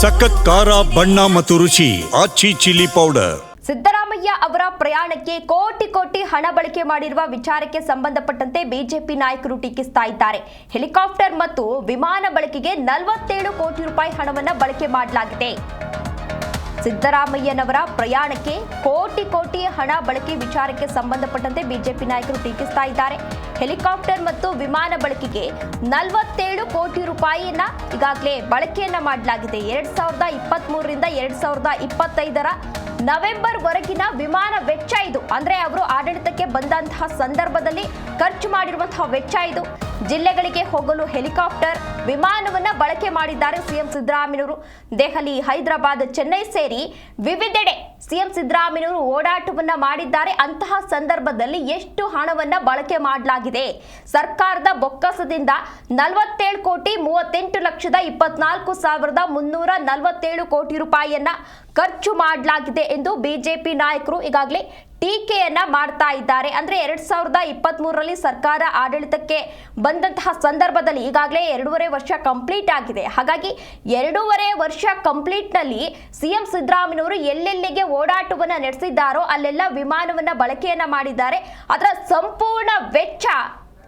ಸಖತ್ ಖಾರ, ಬಣ್ಣ ಮತ್ತು ರುಚಿ, ಆಚಿ ಚಿಲ್ಲಿ ಪೌಡರ್. ಸಿದ್ದರಾಮಯ್ಯ ಅವರ ಪ್ರಯಾಣಕ್ಕೆ ಕೋಟಿ ಕೋಟಿ ಹಣ ಬಳಕೆ ಮಾಡಿರುವ ವಿಚಾರಕ್ಕೆ ಸಂಬಂಧಪಟ್ಟಂತೆ ಬಿಜೆಪಿ ನಾಯಕರು ಟೀಕಿಸ್ತಾ ಇದ್ದಾರೆ. ಹೆಲಿಕಾಪ್ಟರ್ ಮತ್ತು ವಿಮಾನ ಬಳಕೆಗೆ ನಲವತ್ತೇಳು ಕೋಟಿ ರೂಪಾಯಿ ಹಣವನ್ನು ಬಳಕೆ ಮಾಡಲಾಗಿದೆ. ಸಿದ್ದರಾಮಯ್ಯನವರ ಪ್ರಯಾಣಕ್ಕೆ ಕೋಟಿ ಕೋಟಿ ಹಣ ಬಳಕೆ ವಿಚಾರಕ್ಕೆ ಸಂಬಂಧಪಟ್ಟಂತೆ ಬಿಜೆಪಿ ನಾಯಕರು ಟೀಕಿಸ್ತಾ ಇದ್ದಾರೆ. ಹೆಲಿಕಾಪ್ಟರ್ ಮತ್ತು ವಿಮಾನ ಬಳಕೆಗೆ ನಲವತ್ತೇಳು ಕೋಟಿ ರೂಪಾಯಿಯನ್ನ ಈಗಾಗಲೇ ಬಳಕೆಯನ್ನ ಮಾಡಲಾಗಿದೆ. ಎರಡ್ ಸಾವಿರದ ಇಪ್ಪತ್ತ್ ಮೂರರಿಂದ ಎರಡ್ ಸಾವಿರದ ಇಪ್ಪತ್ತೈದರ ನವೆಂಬರ್ ವರೆಗಿನ ವಿಮಾನ ವೆಚ್ಚ ಇದು. ಅಂದ್ರೆ, ಅವರು ಆಡಳಿತಕ್ಕೆ ಬಂದಂತಹ ಸಂದರ್ಭದಲ್ಲಿ ಖರ್ಚು ಮಾಡಿರುವಂತಹ ವೆಚ್ಚ ಇದು. ಜಿಲ್ಲೆಗಳಿಗೆ ಹೋಗಲು ಹೆಲಿಕಾಪ್ಟರ್ ವಿಮಾನವನ್ನ ಬಳಕೆ ಮಾಡಿದ್ದಾರೆ ಸಿಎಂ ಸಿದ್ದರಾಮಯ್ಯನವರು. ದೆಹಲಿ, ಹೈದರಾಬಾದ್, ಚೆನ್ನೈ ಸೇರಿ ವಿವಿಧೆಡೆ ಸಿಎಂ ಸಿದ್ದರಾಮಯ್ಯವರು ಓಡಾಟವನ್ನ ಮಾಡಿದ್ದಾರೆ. ಅಂತಹ ಸಂದರ್ಭದಲ್ಲಿ ಎಷ್ಟು ಹಣವನ್ನ ಬಳಕೆ ಮಾಡಲಾಗಿದೆ? ಸರ್ಕಾರದ ಬೊಕ್ಕಸದಿಂದ ನಲವತ್ತೇಳು ಕೋಟಿ ಮೂವತ್ತೆಂಟು ಲಕ್ಷದ ಇಪ್ಪತ್ನಾಲ್ಕು ಸಾವಿರದ ಮುನ್ನೂರ ನಲವತ್ತೇಳು ಕೋಟಿ ರೂಪಾಯಿಯನ್ನ ಖರ್ಚು ಮಾಡಲಾಗಿದೆ ಎಂದು ಬಿಜೆಪಿ ನಾಯಕರು ಈಗಾಗಲೇ ಟೀಕೆಯನ್ನ ಮಾಡ್ತಾ ಇದ್ದಾರೆ. ಅಂದ್ರೆ ಎರಡ್ ಸಾವಿರದ ಇಪ್ಪತ್ತ್ ಮೂರರಲ್ಲಿ ಸರ್ಕಾರ ಆಡಳಿತಕ್ಕೆ ಬಂದಂತಹ ಸಂದರ್ಭದಲ್ಲಿ ಈಗಾಗಲೇ ಎರಡೂವರೆ ವರ್ಷ ಕಂಪ್ಲೀಟ್ ಆಗಿದೆ. ಹಾಗಾಗಿ ಎರಡೂವರೆ ವರ್ಷ ಕಂಪ್ಲೀಟ್ನಲ್ಲಿ ಸಿಎಂ ಸಿದ್ದರಾಮಯ್ಯವರು ಎಲ್ಲೆಲ್ಲಿಗೆ ಓಡಾಟವನ್ನ ನಡೆಸಿದ್ದಾರೋ ಅಲ್ಲೆಲ್ಲ ವಿಮಾನವನ್ನ ಬಳಕೆಯನ್ನ ಮಾಡಿದ್ದಾರೆ. ಅದರ ಸಂಪೂರ್ಣ ವೆಚ್ಚ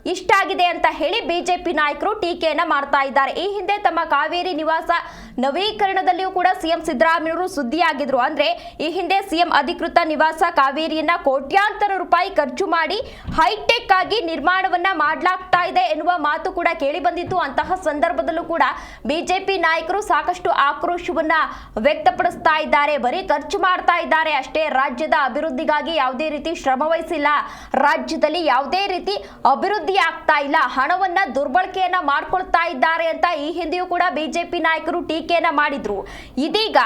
ಇಷ್ಟಾಗಿದೆ ಅಂತ ಹೇಳಿ ಬಿಜೆಪಿ ನಾಯಕರು ಟೀಕೆಯನ್ನ ಮಾಡ್ತಾ ಇದ್ದಾರೆ. ಈ ಹಿಂದೆ ತಮ್ಮ ಕಾವೇರಿ ನಿವಾಸ ನವೀಕರಣದಲ್ಲಿಯೂ ಕೂಡ ಸಿಎಂ ಸಿದ್ದರಾಮಯ್ಯವರು ಸುದ್ದಿಯಾಗಿದ್ರು. ಅಂದ್ರೆ ಈ ಹಿಂದೆ ಸಿಎಂ ಅಧಿಕೃತ ನಿವಾಸ ಕಾವೇರಿಯನ್ನ ಕೋಟ್ಯಾಂತರ ರೂಪಾಯಿ ಖರ್ಚು ಮಾಡಿ ಹೈಟೆಕ್ ಆಗಿ ನಿರ್ಮಾಣವನ್ನ ಮಾಡಲಾಗ್ತಾ ಇದೆ ಎನ್ನುವ ಮಾತು ಕೂಡ ಕೇಳಿ ಬಂದಿತ್ತು. ಅಂತಹ ಸಂದರ್ಭದಲ್ಲೂ ಕೂಡ ಬಿಜೆಪಿ ನಾಯಕರು ಸಾಕಷ್ಟು ಆಕ್ರೋಶವನ್ನ ವ್ಯಕ್ತಪಡಿಸ್ತಾ ಇದ್ದಾರೆ. ಬರೀ ಖರ್ಚು ಮಾಡ್ತಾ ಇದ್ದಾರೆ ಅಷ್ಟೇ. ರಾಜ್ಯದ ಅಭಿವೃದ್ಧಿಗಾಗಿ ಯಾವುದೇ ರೀತಿ ಶ್ರಮ ವಹಿಸಿಲ್ಲ. ರಾಜ್ಯದಲ್ಲಿ ಯಾವುದೇ ರೀತಿ ಅಭಿವೃದ್ಧಿ ಆಗ್ತಾ ಇಲ್ಲ. ಹಣವನ್ನ ದುರ್ಬಳಕೆಯನ್ನ ಮಾಡ್ಕೊಳ್ತಾ ಇದ್ದಾರೆ ಅಂತ ಈ ಹಿಂದೆಯೂ ಕೂಡ ಬಿಜೆಪಿ ನಾಯಕರು ಟೀಕೆಯನ್ನ ಮಾಡಿದ್ರು. ಇದೀಗ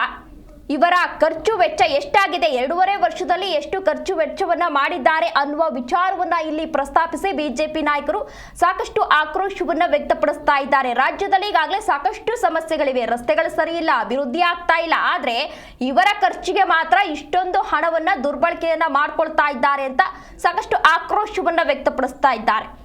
ಇವರ ಖರ್ಚು ವೆಚ್ಚ ಎಷ್ಟಾಗಿದೆ? ಎರಡೂವರೆ ವರ್ಷದಲ್ಲಿ ಎಷ್ಟು ಖರ್ಚು ವೆಚ್ಚವನ್ನ ಮಾಡಿದ್ದಾರೆ ಅನ್ನುವ ವಿಚಾರವನ್ನ ಇಲ್ಲಿ ಪ್ರಸ್ತಾಪಿಸಿ ಬಿಜೆಪಿ ನಾಯಕರು ಸಾಕಷ್ಟು ಆಕ್ರೋಶವನ್ನ ವ್ಯಕ್ತಪಡಿಸ್ತಾ ಇದ್ದಾರೆ. ರಾಜ್ಯದಲ್ಲಿ ಈಗಾಗಲೇ ಸಾಕಷ್ಟು ಸಮಸ್ಯೆಗಳಿವೆ. ರಸ್ತೆಗಳು ಸರಿಯಿಲ್ಲ, ಅಭಿವೃದ್ಧಿ ಆಗ್ತಾ ಇಲ್ಲ. ಆದ್ರೆ ಇವರ ಖರ್ಚಿಗೆ ಮಾತ್ರ ಇಷ್ಟೊಂದು ಹಣವನ್ನ ದುರ್ಬಳಕೆಯನ್ನ ಮಾಡ್ಕೊಳ್ತಾ ಇದ್ದಾರೆ ಅಂತ ಸಾಕಷ್ಟು ಆಕ್ರೋಶವನ್ನ ವ್ಯಕ್ತಪಡಿಸ್ತಾ ಇದ್ದಾರೆ.